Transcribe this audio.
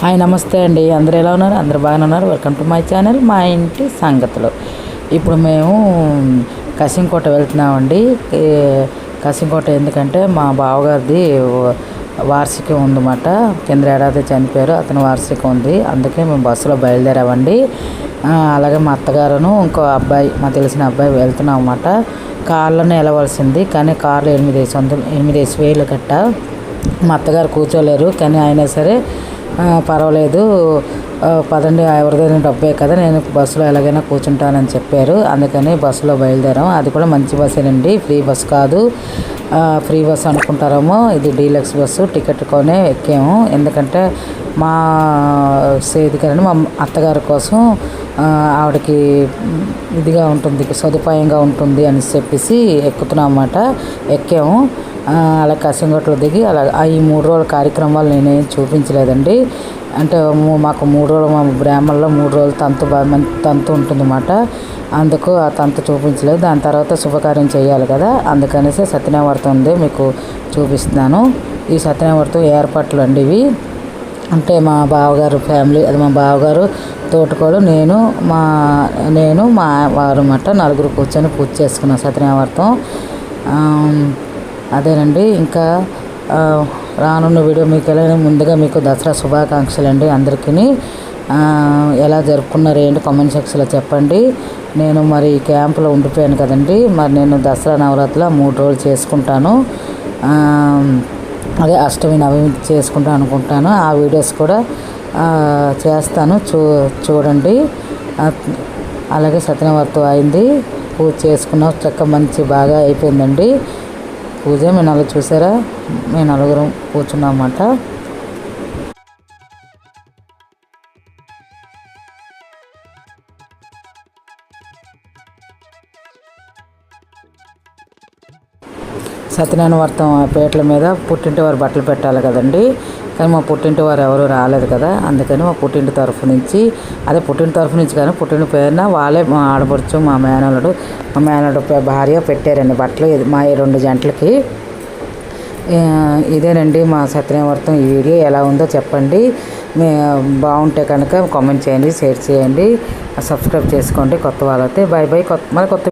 Hi నమస్తే అండి. అందరూ ఎలా ఉన్నారు? అందరు బాగానే ఉన్నారు. వెల్కమ్ టు మై ఛానల్ మా ఇంటి సంగతులు. ఇప్పుడు మేము కసింకోట వెళ్తున్నామండి. కసింకోట ఎందుకంటే మా బావగారిది వార్షికం ఉందన్నమాట. కింద ఏడాది చనిపోయారు. అతని వార్షికం ఉంది. అందుకే మేము బస్సులో బయలుదేరామండి. అలాగే మా అత్తగారును ఇంకో అబ్బాయి మా తెలిసిన అబ్బాయి వెళ్తున్నాం అన్నమాట. కార్లోనే వెళ్ళవలసింది కానీ కార్లు ఎనిమిది వందలు ఎనిమిది వేలు కట్ట. మా అత్తగారు కూర్చోలేరు. కానీ అయినా సరే పర్వాలేదు. పదండి ఎవరిదైనా డబ్బే కదా నేను బస్సులో ఎలాగైనా కూర్చుంటానని చెప్పారు. అందుకని బస్సులో బయలుదేరాం. అది కూడా మంచి బస్సేనండి. ఫ్రీ బస్ కాదు. ఫ్రీ బస్ అనుకుంటారేమో. ఇది డీలక్స్ బస్సు. టికెట్ కొనే ఎక్కాము. ఎందుకంటే మా సేదికరని మా అత్తగారి కోసం ఆవిడకి ఇదిగా ఉంటుంది సదుపాయంగా ఉంటుంది అని చెప్పేసి ఎక్కుతున్నాం అన్నమాట. ఎక్కాము. అలా కసింగట్లో దిగి అలా ఆ ఈ మూడు రోజుల కార్యక్రమాలు నేనేం చూపించలేదండి. అంటే మాకు మూడు రోజులు మా బ్రాహ్మణలో మూడు రోజులు తంతు తంతు ఉంటుందన్నమాట. అందుకు ఆ తంతు చూపించలేదు. దాని తర్వాత శుభకార్యం చేయాలి కదా. అందుకనేసి సత్యనావర్తం ఉంది మీకు చూపిస్తున్నాను. ఈ సత్యనావర్తం ఏర్పాట్లు అండి ఇవి. అంటే మా బావగారు ఫ్యామిలీ అది మా బావగారు తోటకోడు నేను మా నేను మా వారు అన్నమాట నలుగురు కూర్చొని పూజ చేసుకున్నాం సత్యనావర్తం అదేనండి ఇంకా రానున్న వీడియో మీకు ఎలా ముందుగా మీకు దసరా శుభాకాంక్షలు అండి అందరికీ ఎలా జరుపుకున్నారు ఏంటి కామెంట్ సెక్షన్లో చెప్పండి. నేను మరి క్యాంపులో ఉండిపోయాను కదండి మరి నేను దసరా నవరాత్రుల మూడు రోజులు చేసుకుంటాను. అదే అష్టమి నవమి చేసుకుంటాను అనుకుంటాను. ఆ వీడియోస్ కూడా చేస్తాను చూ చూడండి. అలాగే సత్యనవర్తం అయింది పూజ చేసుకున్నాం. చక్క మంచి బాగా అయిపోయిందండి. పూజ. మేము నలుగురు చూసారా? మేము నలుగురం కూర్చున్నాం సత్యనారాయణ వర్తం పేటల మీద పుట్టింటి వారు బట్టలు పెట్టాలి కదండి. కానీ మా పుట్టింటి వారు ఎవరు రాలేదు కదా అందుకని మా పుట్టింటి తరఫు నుంచి అదే పుట్టింటి తరఫు నుంచి కానీ పుట్టింటి పేరున వాళ్ళే మా ఆడపడుచు మా మేనల్లుడు మా మేనల్లుడు భార్య పెట్టారండి బట్టలు మా ఈ రెండు జంటలకి. ఇదేనండి మా సత్యనావర్తం ఈ వీడియో ఎలా ఉందో చెప్పండి. బాగుంటే కనుక కామెంట్ చేయండి షేర్ చేయండి. సబ్స్క్రైబ్ చేసుకోండి కొత్త వాళ్ళైతే. బై బై కొత్త మరి కొత్త